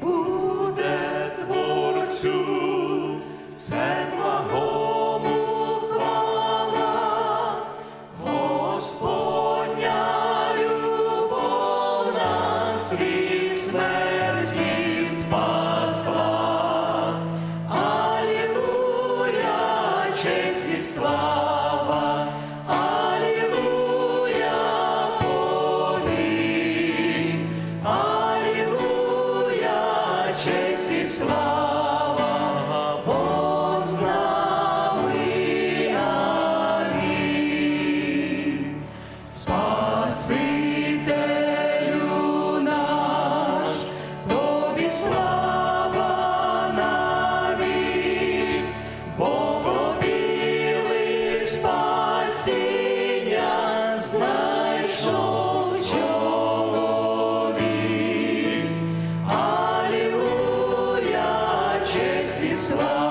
буде творцю все благому Господня любов нас від смерті спасла, Алілуя, честь і слава. Jesus love.